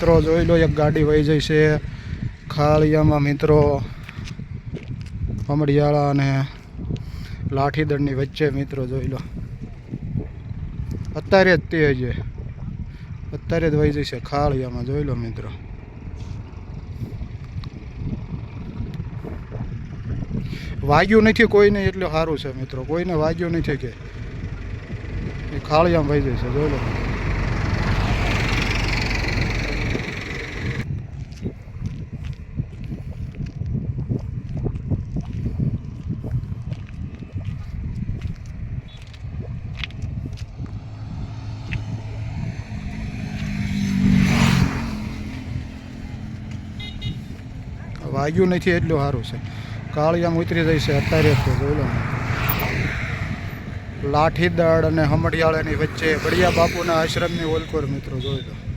મિત્રો, જોઈ લો એક ગાડી વહી જઈ છે. ખાળિયામાં મિત્રો, અમડિયાળા અને લાઠીદળની વચ્ચે મિત્રો, જોઈ લો. અત્યારે જ તે છે. અત્યારે જ વહી જશે ખાળિયામાં, જોઈ લો મિત્રો. વાગ્યું નથી કોઈને એટલે સારું છે મિત્રો, કોઈને વાગ્યું નથી કે ખાળિયામાં વહી જશે જોઈ લો. વાગ્યું નથી એટલું સારું છે. કાળિયામાં ઉતરી જાય છે અત્યારે તો, બોલો. લાઠીદળ અને હમડિયાળાની વચ્ચે બળિયા બાપુના આશ્રમની ઓલકોર મિત્રો, જોઈ લો.